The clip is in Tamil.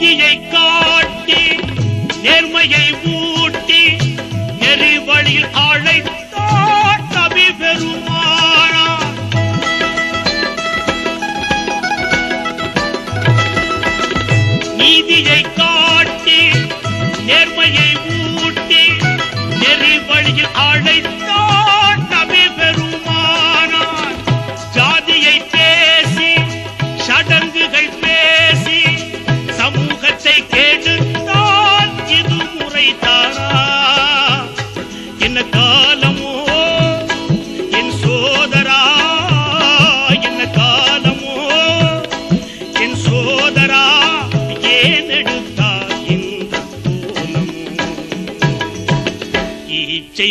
நீதியை காட்டி நேர்மையை ஊட்டி நெறி வழியில் அழைத்தார் நபி பெருமானா. நீதியை காட்டி நேர்மையை ஊட்டி நெறி வழியில் அழைத்தார் என்ன காலமோ? என் சோதரா என்ன காலமோ? என் சோதரா ஏன் எடுத்தார் இந்த ஈச்சை